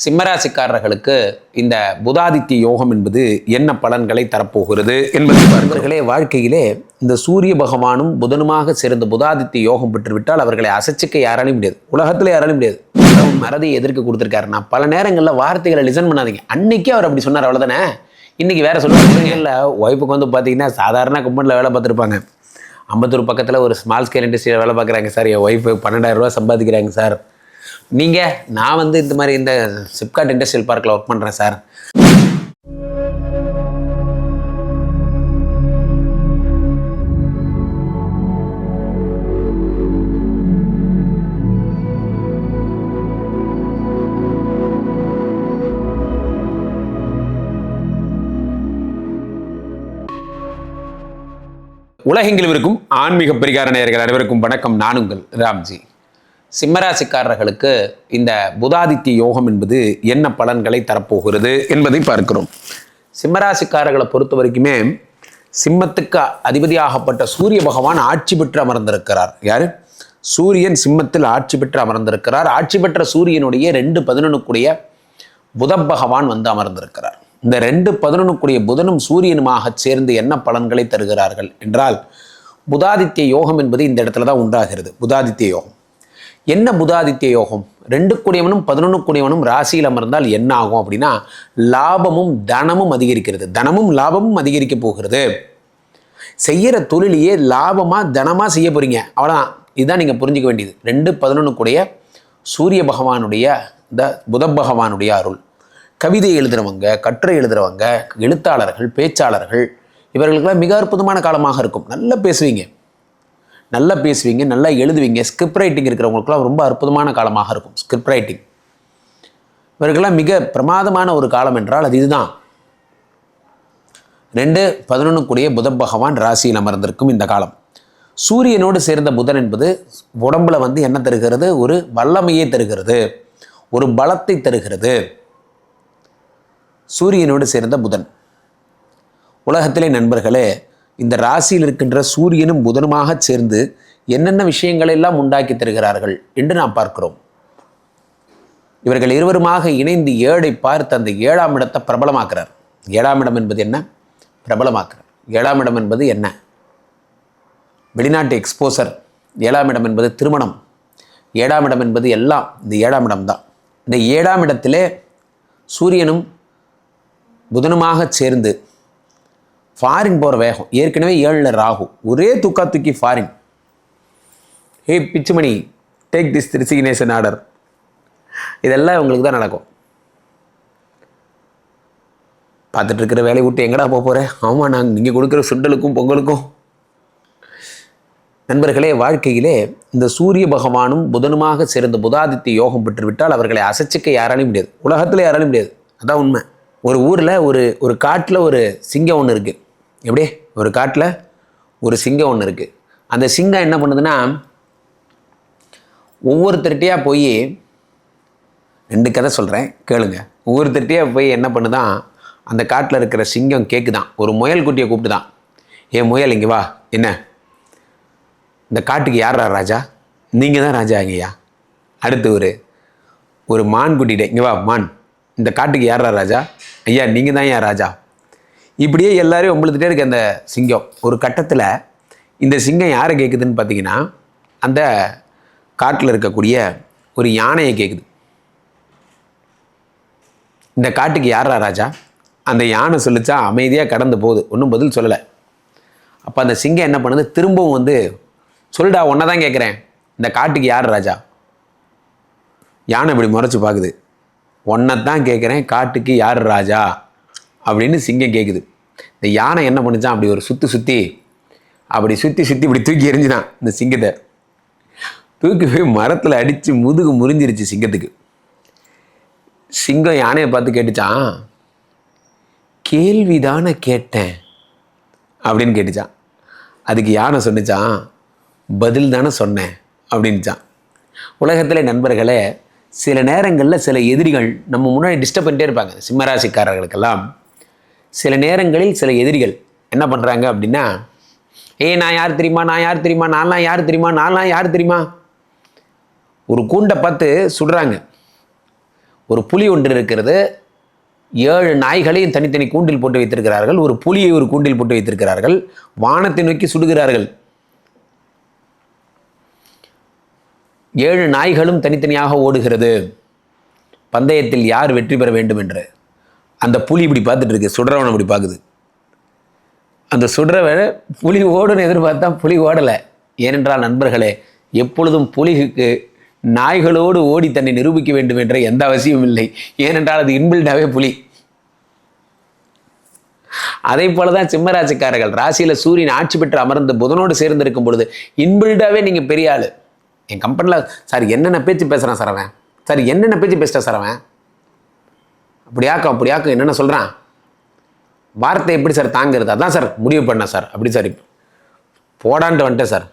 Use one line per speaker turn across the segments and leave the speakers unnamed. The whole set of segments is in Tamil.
சிம்மராசிக்காரர்களுக்கு இந்த புதாதித்ய யோகம் என்பது என்ன பலன்களை தரப்போகிறது என்பது அவர்களே வாழ்க்கையிலே இந்த சூரிய பகவானும் புதனுமாக சேர்ந்த புதாதித்ய யோகம் பெற்றுவிட்டால் அவர்களை அசைச்சிக்க யாராலையும் முடியாது. உலகத்தில் யாராலையும் முடியாது. கடவுள் மறதியை எதிர்க்க கொடுத்துருக்காரு நான் பல நேரங்களில் வார்த்தைகளை லிசன் பண்ணாதீங்க. அன்னைக்கே அவர் அப்படி சொன்னார் அவ்வளோதானே இன்னைக்கு வேற சொல்லுவாங்க. இல்லை ஒய்ஃபுக்கு வந்து பார்த்தீங்கன்னா சாதாரண கம்பெனியில் வேலை பார்த்துருப்பாங்க. அம்பத்தூர் பக்கத்தில் ஒரு ஸ்மால் ஸ்கேல் இண்டஸ்ட்ரியில் வேலை பார்க்குறாங்க சார். என் ஒய்ஃபு பன்னெண்டாயிரம் ரூபா சம்பாதிக்கிறாங்க சார். நீங்கள் நான் வந்து இந்த மாதிரி இந்த சிப்காட் இண்டஸ்ட்ரியல் பார்க்கில் ஒர்க் பண்ணுறேன் சார் உலகெங்கிலும் இருக்கும் ஆன்மீக பரிகார நேயர்கள் அனைவருக்கும் வணக்கம். நானுங்கள் ராம்ஜி. சிம்மராசிக்காரர்களுக்கு இந்த புதாதித்ய யோகம் என்பது என்ன பலன்களை தரப்போகிறது என்பதை பார்க்கிறோம். சிம்மராசிக்காரர்களை பொறுத்த வரைக்குமே சிம்மத்துக்கு அதிபதியாகப்பட்ட சூரிய பகவான் ஆட்சி பெற்று அமர்ந்திருக்கிறார். யாரு? சூரியன் சிம்மத்தில் ஆட்சி பெற்று அமர்ந்திருக்கிறார். ஆட்சி பெற்ற சூரியனுடைய ரெண்டு பதினொன்னுக்குடைய புத பகவான் வந்து அமர்ந்திருக்கிறார். இந்த ரெண்டு பதினொன்னுக்குரிய புதனும் சூரியனுமாக சேர்ந்து என்ன பலன்களை தருகிறார்கள் என்றால் புதாதித்ய யோகம் என்பது இந்த இடத்துல தான் உண்டாகிறது. புதாதித்ய யோகம். என்ன புதாதித்ய யோகம்? ரெண்டு கூடியவனும் பதினொன்று கூடியவனும் ராசியில் அமர்ந்தால் என்ன ஆகும் அப்படின்னா லாபமும் தனமும் அதிகரிக்கிறது. தனமும் லாபமும் அதிகரிக்க போகிறது. செய்கிற தொழிலையே லாபமாக தனமாக செய்ய போகிறீங்க அவ்வளோதான் இதுதான் நீங்கள் புரிஞ்சிக்க வேண்டியது. ரெண்டு பதினொன்று கூடிய சூரிய பகவானுடைய இந்த புத பகவானுடைய அருள். கவிதை எழுதுகிறவங்க கட்டுரை எழுதுகிறவங்க எழுத்தாளர்கள் பேச்சாளர்கள் இவர்களுக்கெல்லாம் மிக அற்புதமான காலமாக இருக்கும். நல்லா பேசுவீங்க. நல்லா பேசுவீங்க நல்லா எழுதுவீங்க. ஸ்கிரிப்ட் ரைட்டிங் இருக்கிறவங்களுக்குலாம் ரொம்ப அற்புதமான காலமாக இருக்கும். ஸ்கிரிப்ட் ரைட்டிங் இவர்களெல்லாம் மிக பிரமாதமான ஒரு காலம் என்றால் அது இதுதான். ரெண்டு பதினொன்று கூடிய புத பகவான் ராசியில் அமர்ந்திருக்கும் இந்த காலம். சூரியனோடு சேர்ந்த புதன் என்பது உடம்புல வந்து என்ன தருகிறது? ஒரு வல்லமையை தருகிறது. ஒரு பலத்தை தருகிறது. சூரியனோடு சேர்ந்த புதன். உலகத்திலே நண்பர்களே இந்த ராசியில் இருக்கின்ற சூரியனும் புதனுமாக சேர்ந்து என்னென்ன விஷயங்களை எல்லாம் உண்டாக்கி தருகிறார்கள் என்று நாம் பார்க்கிறோம். இவர்கள் இருவருமாக இணைந்து ஏழை பார்த்து அந்த ஏழாம் இடத்தை பிரபலமாக்குறார். ஏழாம் இடம் என்பது என்ன? பிரபலமாக்குறார். ஏழாம் இடம் என்பது என்ன? வெளிநாட்டு எக்ஸ்போசர் ஏழாம் இடம் என்பது திருமணம். ஏழாம் இடம் என்பது எல்லாம் இந்த ஏழாம் இடம் தான். இந்த ஏழாம் இடத்திலே சூரியனும் புதனுமாக சேர்ந்து ஃபாரின் போகிற வேகம். ஏற்கனவே ஏழில் ராகு. ஒரே துக்கா தூக்கி foreign hey Pichumani take this resignation order இதெல்லாம் உங்களுக்கு தான் நடக்கும். பார்த்துட்டு இருக்கிற வேலையை விட்டு எங்கடா போக போகிறேன் ஆமாம் நாங்கள் நீங்கள் கொடுக்குற சுண்டலுக்கும் பொங்கலுக்கும். நண்பர்களே வாழ்க்கையிலே இந்த சூரிய பகவானும் புதனுமாக சேர்ந்த புதாதித்ய யோகம் பெற்றுவிட்டால் அவர்களை அசைச்சிக்க யாராலையும் முடியாது. உலகத்தில் யாராலையும் முடியாது. அதான் உண்மை. ஒரு ஊரில் ஒரு ஒரு காட்டில் ஒரு சிங்கம் ஒன்று இருக்குது எப்படி? ஒரு காட்டில் ஒரு சிங்கம் ஒன்று இருக்குது அந்த சிங்கம் என்ன பண்ணுதுன்னா ஒவ்வொருத்தர்கிட்டயா போய் ரெண்டு கதை சொல்கிறேன் கேளுங்க. ஒவ்வொருத்தர்கிட்டயா போய் என்ன பண்ணுதான் அந்த காட்டில் இருக்கிற சிங்கம் கேட்குதான் ஒரு முயல் குட்டியை கூப்பிட்டுதான். ஏ முயல் இங்கே வா. என்ன? இந்த காட்டுக்கு யாரா ராஜா? நீங்கள் தான் ராஜா ஐயா அடுத்து ஒரு ஒரு மான் குட்டிகிட்டே இங்கே வா மான். இந்த காட்டுக்கு யாரா ராஜா? ஐயா நீங்கள் தான் ஏன் ராஜா? இப்படியே எல்லாரையும் உங்களுக்கிட்டே இருக்க அந்த சிங்கம். ஒரு கட்டத்தில் இந்த சிங்கம் யாரை கேட்குதுன்னு பார்த்தீங்கன்னா அந்த காட்டில் இருக்கக்கூடிய ஒரு யானையை கேட்குது இந்த காட்டுக்கு யாரா ராஜா? அந்த யானை சொல்லிச்சா அமைதியாக கடந்து போகுது. ஒன்றும் பதில் சொல்லலை. அப்போ அந்த சிங்கம் என்ன பண்ணுது? திரும்பவும் வந்து சொல்லுடா ஒன்றை தான் கேட்குறேன் இந்த காட்டுக்கு யார் ராஜா? யானை இப்படி முறைச்சி பார்க்குது ஒன்றை தான் கேட்குறேன் காட்டுக்கு யார் ராஜா? அப்படின்னு சிங்கம் கேட்குது இந்த யானை என்ன பண்ணிச்சான் அப்படி ஒரு சுற்றி சுற்றி அப்படி சுற்றி சுற்றி இப்படி தூக்கி எறிஞ்சினான் இந்த சிங்கத்தை. தூக்கி போய் மரத்தில் அடித்து முதுகு முறிஞ்சிருச்சு சிங்கத்துக்கு. சிங்கம் யானையை பார்த்து கேட்டுச்சான் கேள்விதானே கேட்டேன் அப்படின்னு கேட்டுச்சான் அதுக்கு யானை சொன்னிச்சான் பதில் தானே சொன்னேன் அப்படின்ச்சான் உலகத்தில் நண்பர்களே சில நேரங்களில் சில எதிரிகள் நம்ம முன்னாடி டிஸ்டர்ப் பண்ணிட்டே இருப்பாங்க. சிம்மராசிக்காரர்களுக்கெல்லாம். சில நேரங்களில் சில எதிரிகள் என்ன பண்ணுறாங்க அப்படின்னா ஏய் நான் யார் தெரியுமா? நான் யார் தெரியுமா? நான்லாம் யார் தெரியுமா? நான்லாம் யார் தெரியுமா? ஒரு கூண்டை பார்த்து சுடுறாங்க. ஒரு புலி ஒன்று இருக்கிறது. ஏழு நாய்களையும் தனித்தனி கூண்டில் போட்டு வைத்திருக்கிறார்கள். ஒரு புலியை ஒரு கூண்டில் போட்டு வைத்திருக்கிறார்கள். வானத்தை நோக்கி சுடுகிறார்கள். ஏழு நாய்களும் தனித்தனியாக ஓடுகிறது. பந்தயத்தில் யார் வெற்றி பெற வேண்டும் என்று? அந்த புலி இப்படி பார்த்துட்டு இருக்கு சுடுறவனை இப்படி பார்க்குது. அந்த சுடுறவன் புலி ஓடுன்னு எதிர்பார்த்தா புலி ஓடலை. ஏனென்றால் நண்பர்களே எப்பொழுதும் புலிக்கு நாய்களோடு ஓடி தன்னை நிரூபிக்க வேண்டும் என்ற எந்த அவசியமும் இல்லை. ஏனென்றால் அது இன்பில்டாவே புலி. அதே போல தான் சிம்மராசிக்காரர்கள் ராசியில் சூரியன் ஆட்சி பெற்று அமர்ந்து புதனோடு சேர்ந்து இருக்கும் பொழுது இன்பில்டாவே நீங்கள் பெரிய ஆள். என் கம்பெனியில் சார் என்னென்ன பேச்சு பேசுகிறான் சார் அவன்? சார் என்னென்ன பேச்சு பேசுகிறேன் சார் அவன்? அப்படியாக்கும் அப்படியாக்கும் என்னென்ன சொல்கிறான் வார்த்தை எப்படி சார் தாங்கிறது? அதான் சார் முடிவு பண்ணேன் சார். அப்படி சார் இப்போ. போடான்ட்டு வந்துட்டேன் சார்.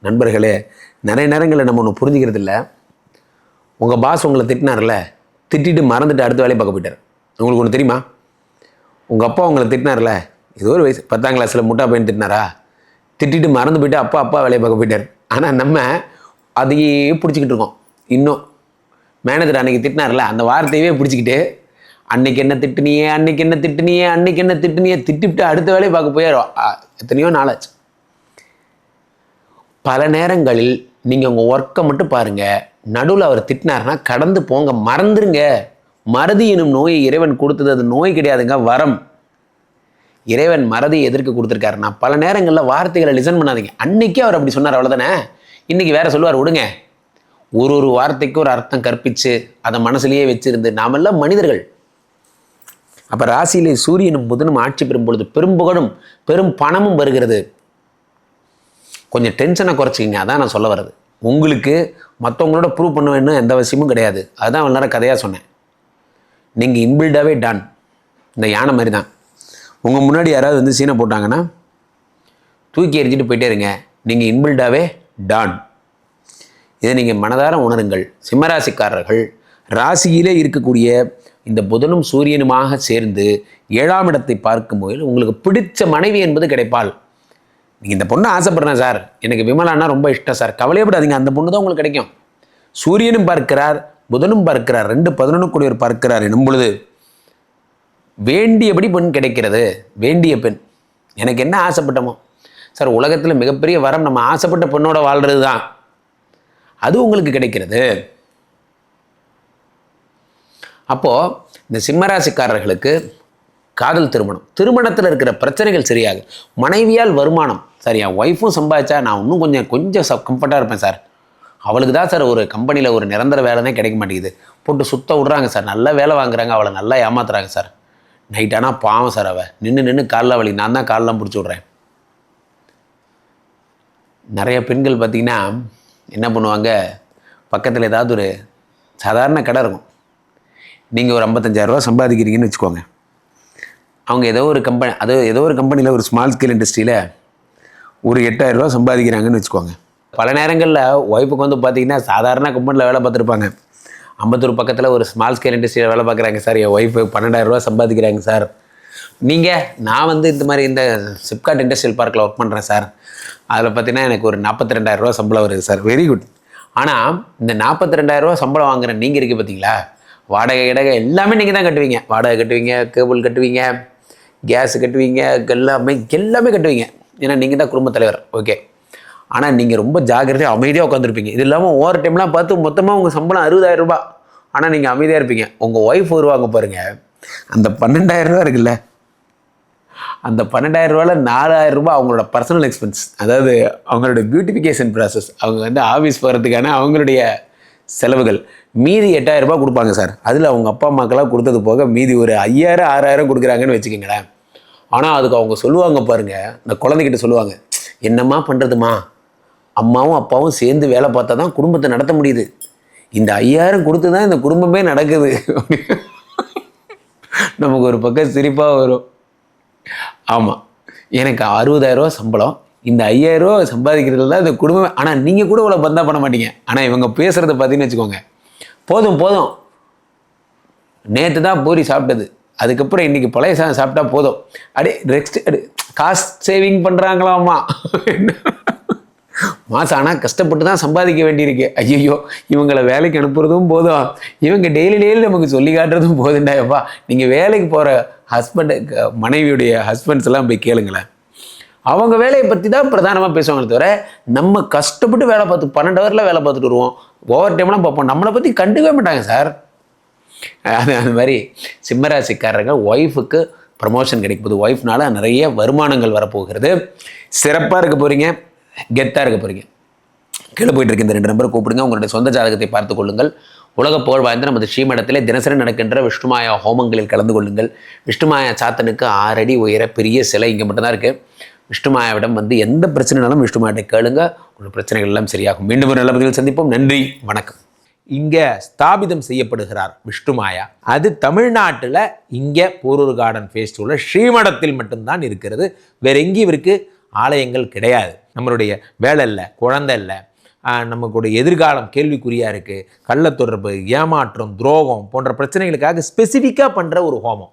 நண்பர்களே நிறைய நேரங்களில் நம்ம ஒன்று புரிஞ்சுக்கிறது இல்லை. உங்கள் பாஸ் உங்களை திட்டினார்ல திட்டிட்டு மறந்துட்டு அடுத்த வேலையை பார்க்க போயிட்டார். உங்களுக்கு ஒன்று தெரியுமா? உங்கள் அப்பா உங்களை திட்டினார்ல ஏதோ ஒரு வயசு பத்தாம் கிளாஸில் முட்டா பையன் திட்டினாரா? திட்டிட்டு மறந்து போயிட்டு அப்பா அப்பா வேலையை பார்க்க போயிட்டார். ஆனால் நம்ம அதையே பிடிச்சிக்கிட்டு இருக்கோம். இன்னும். மேனேஜர் அன்றைக்கி திட்டினார்ல அந்த வார்த்தையவே பிடிச்சிக்கிட்டு அன்னைக்கு என்ன திட்டுனியே அன்னைக்கு என்ன திட்டுனியே அன்னைக்கு என்ன திட்டுனியே திட்டிவிட்டு அடுத்த வேலையை பார்க்க போயிடும் எத்தனையோ நாளாச்சு. பல நேரங்களில் நீங்கள் உங்கள் ஒர்க்கை மட்டும் பாருங்கள் நடுவில் அவர் திட்டினார்னா கடந்து போங்க மறந்துருங்க. மறதி எனும் நோயை இறைவன் கொடுத்தது அது நோய் கிடையாதுங்க வரம். இறைவன் மறதி எதிர்க்க கொடுத்துருக்காருன்னா பல நேரங்களில் வார்த்தைகளை லிசன் பண்ணாதீங்க. அன்னைக்கே அவர் அப்படி சொன்னார் அவ்வளோதானே இன்னைக்கு வேற சொல்லுவார் விடுங்க. ஒரு ஒரு வார்த்தைக்கு ஒரு அர்த்தம் கற்பித்து அதை மனசுலேயே வச்சுருந்து நாமெல்லாம் மனிதர்கள். அப்போ ராசியிலே சூரியனும் புதனும் ஆட்சி பெறும் பொழுது பெரும்புகழும் பெரும் பணமும் வருகிறது. கொஞ்சம் டென்ஷனை குறைச்சிக்கிங்க. அதான் நான் சொல்ல வர்றது. உங்களுக்கு மற்றவங்களோட ப்ரூவ் பண்ண வேணும் எந்த அவசியமும் கிடையாது. அதுதான் அவ்வளோ நேரம் கதையாக சொன்னேன். நீங்கள் இன்பில்டாகவே டான் இந்த யானை மாதிரி தான் உங்கள் முன்னாடி யாராவது வந்து சீனை போட்டாங்கன்னா தூக்கி எறிஞ்சிட்டு போயிட்டே இருங்க. நீங்கள் இன்பில்டாகவே டான் இதை நீங்கள் மனதார உணருங்கள். சிம்மராசிக்காரர்கள் ராசியிலே இருக்கக்கூடிய இந்த புதனும் சூரியனுமாக சேர்ந்து ஏழாம் இடத்தை பார்க்கும் போது உங்களுக்கு பிடிச்ச மனைவி என்பது கிடைப்பாள். நீங்கள் இந்த பொண்ணை ஆசைப்படுறேன் சார். எனக்கு விமலானா ரொம்ப இஷ்டம் சார். கவலையப்படாதீங்க அந்த பொண்ணு தான் உங்களுக்கு கிடைக்கும். சூரியனும் பார்க்கிறார் புதனும் பார்க்கிறார் ரெண்டு பதினொன்று கூடியவர் பார்க்கிறார் எனும் பொழுது வேண்டியபடி பெண் கிடைக்கிறது. வேண்டிய பெண். எனக்கு என்ன ஆசைப்பட்டமோ. சார் உலகத்தில் மிகப்பெரிய வரம் நம்ம ஆசைப்பட்ட பெண்ணோட வாழ்கிறது தான் அது உங்களுக்கு கிடைக்கிறது. அப்போது இந்த சிம்மராசிக்காரர்களுக்கு காதல் திருமணம். திருமணத்தில் இருக்கிற பிரச்சனைகள் சரியாகும் மனைவியால் வருமானம். சார் என் ஒய்ஃபும் சம்பாதிச்சா நான் இன்னும் கொஞ்சம் கொஞ்சம் ச கம்ஃபர்ட்டாக இருப்பேன் சார். அவளுக்கு தான் சார் ஒரு கம்பெனியில் ஒரு நிரந்தர வேலைனே கிடைக்க மாட்டேங்குது. போட்டு சுத்த விட்றாங்க சார். நல்ல வேலை வாங்குறாங்க. அவளை நல்லா ஏமாத்துறாங்க சார். நைட் ஆனால் பாவம் சார் அவள் நின்று நின்று காலில் வலி. நான் தான் காலெலாம் பிடிச்சி விட்றேன். நிறைய பெண்கள் பார்த்திங்கன்னா என்ன பண்ணுவாங்க? பக்கத்தில் ஏதாவது ஒரு சாதாரண கடை இருக்கும். நீங்கள் ஒரு ஐம்பத்தஞ்சாயிரரூவா சம்பாதிக்கிறீங்கன்னு வச்சுக்கோங்க. அவங்க ஏதோ ஒரு கம்பெனி அது ஏதோ ஒரு கம்பெனியில் ஒரு ஸ்மால் ஸ்கேல் இண்டஸ்ட்ரியில் ஒரு எட்டாயிரரூவா சம்பாதிக்கிறாங்கன்னு வச்சுக்கோங்க. பல நேரங்களில் ஒய்ஃபுக்கு வந்து பார்த்தீங்கன்னா சாதாரண கம்பெனியில் வேலை பார்த்துருப்பாங்க. அம்பத்தூர் பக்கத்தில் ஒரு ஸ்மால் ஸ்கேல் இண்டஸ்ட்ரியில் வேலை பார்க்குறாங்க சார் என் ஒய்ஃபு பன்னெண்டாயிரரூவா சம்பாதிக்கிறாங்க சார் நீங்கள் நான் வந்து இந்த மாதிரி இந்த சிப்காட் இண்டஸ்ட்ரியல் பார்க்கில் ஒர்க் பண்ணுறேன் சார் அதில் பார்த்தீங்கன்னா எனக்கு ஒரு நாற்பத்தி ரெண்டாயிரரூவா சம்பளம் வருது சார் வெரி குட் ஆனால் இந்த நாற்பத்தி ரெண்டாயிரரூவா சம்பளம் வாங்குற நீங்கள் இருக்கு பார்த்தீங்களா வாடகை இடகை எல்லாமே நீங்கள் தான் கட்டுவீங்க. வாடகை கட்டுவீங்க கேபிள் கட்டுவீங்க கேஸ் கட்டுவீங்க எல்லாமே எல்லாமே கட்டுவீங்க. ஏன்னா நீங்கள் தான் குடும்பத் தலைவர். ஓகே ஆனால் நீங்கள் ரொம்ப ஜாக்கிரதையாக அமைதியாக உட்காந்துருப்பீங்க இது இல்லாமல் ஓவர் டைம்லாம் பார்த்து மொத்தமாக உங்கள் சம்பளம் அறுபதாயிரம் ரூபாய். ஆனால் நீங்கள் அமைதியாக இருப்பீங்க. உங்கள் ஒய்ஃப் வருவாங்க பாருங்கள் அந்த பன்னெண்டாயிரம் ரூபா இருக்குல்ல? அந்த பன்னெண்டாயிரம் ரூபாயில் நாலாயிரம் ரூபாய் அவங்களோட பர்சனல் எக்ஸ்பென்ஸ் அதாவது அவங்களோட பியூட்டிஃபிகேஷன் ப்ராசஸ் அவங்க வந்து ஆஃபீஸ் போகிறதுக்கான அவங்களுடைய செலவுகள். மீதி எட்டாயிரம் ரூபாய் கொடுப்பாங்க சார். அதில் அவங்க அப்பா அம்மாக்கெல்லாம் கொடுத்தது போக மீதி ஒரு ஐயாயிரம் ஆறாயிரம் கொடுக்குறாங்கன்னு வச்சுக்கோங்களேன். ஆனால் அதுக்கு அவங்க சொல்லுவாங்க பாருங்கள் இந்த குழந்தைகிட்ட சொல்லுவாங்க என்னம்மா பண்ணுறதுமா அம்மாவும் அப்பாவும் சேர்ந்து வேலை பார்த்தா தான் குடும்பத்தை நடத்த முடியுது. இந்த ஐயாயிரம் கொடுத்து தான் இந்த குடும்பமே நடக்குது. நமக்கு ஒரு பக்கம் சிரிப்பாக வரும். ஆமாம் எனக்கு அறுபதாயிரரூவா சம்பளம். இந்த ஐயாயிரரூவா சம்பாதிக்கிறதுல தான் இந்த குடும்பம் ஆனால் நீங்கள் கூட இவ்வளோ பந்தா பண்ண மாட்டீங்க. ஆனால் இவங்க பேசுகிறத பார்த்தீங்கன்னு வச்சுக்கோங்க. போதும் போதும். நேற்று தான் பூரி சாப்பிட்டது. அதுக்கப்புறம் இன்றைக்கி பழைய சாதம் சாப்பிட்டா போதும். அடே ரெக்ஸ்ட் அடி காஸ்ட் சேவிங் பண்ணுறாங்களாமா மாதம் ஆனால் கஷ்டப்பட்டு தான் சம்பாதிக்க வேண்டியிருக்கு. ஐயோ இவங்களை வேலைக்கு அனுப்புறதும் போதும். இவங்க டெய்லி டெய்லி நமக்கு சொல்லி காட்டுறதும் போதுண்டாயப்பா நீங்கள் வேலைக்கு போகிற ஹஸ்பண்ட் மனைவியுடைய ஹஸ்பண்ட்ஸ் எல்லாம் போய் கேளுங்களேன். அவங்க வேலையை பற்றி தான் பிரதானமாக பேசுவாங்களே தவிர நம்ம கஷ்டப்பட்டு வேலை பார்த்து பன்னெண்டு ஹவரில் வேலை பார்த்துட்டு வருவோம். ஓவர் டைம்லாம் பார்ப்போம். நம்மளை பற்றி கண்டுக்கவே மாட்டாங்க சார் அது அந்த மாதிரி சிம்மராசிக்காரர்கள் ஒய்ஃபுக்கு ப்ரமோஷன் கிடைக்க போகுது. ஒய்ஃப்னால நிறைய வருமானங்கள் வரப்போகிறது. சிறப்பாக இருக்க போகிறீங்க கெத்தாக இருக்க போகிறீங்க கீழே போயிட்டு இருக்க இந்த ரெண்டு நம்பரை கூப்பிடுங்க. உங்களுடைய சொந்த ஜாதகத்தை பார்த்து கொள்ளுங்கள். உலக புகழ் வாய்ந்த நமது ஸ்ரீமடத்தில் தினசரி நடக்கின்ற விஷ்ணுமாயா ஹோமங்களில் கலந்து கொள்ளுங்கள். விஷ்ணுமாயா சாத்தனுக்கு ஆறடி உயர பெரிய சிலை இங்கே மட்டும்தான் இருக்குது விஷ்ணுமாயாவிடம் வந்து எந்த பிரச்சனைனாலும் விஷ்ணுமாயிட்ட கேளுங்க. உங்கள் பிரச்சனைகள் எல்லாம் சரியாகும். மீண்டும் ஒரு நல்ல பதிவில் சந்திப்போம். நன்றி. வணக்கம். இங்கே ஸ்தாபிதம் செய்யப்படுகிறார் விஷ்ணுமாயா. அது தமிழ்நாட்டில் இங்கே போரூர் கார்டன் ஃபேஸ்டிவலில் ஸ்ரீமடத்தில் மட்டும்தான் இருக்கிறது. வேற எங்கேயும் இவருக்கு ஆலயங்கள் கிடையாது. நம்மளுடைய வேலை இல்லை குழந்தை இல்லை. நமக்குடைய எதிர்காலம் கேள்விக்குறியாக இருக்குது கள்ள தொடர்பு ஏமாற்றம் துரோகம் போன்ற பிரச்சனைகளுக்காக ஸ்பெசிஃபிக்காக பண்ணுற ஒரு ஹோமம்.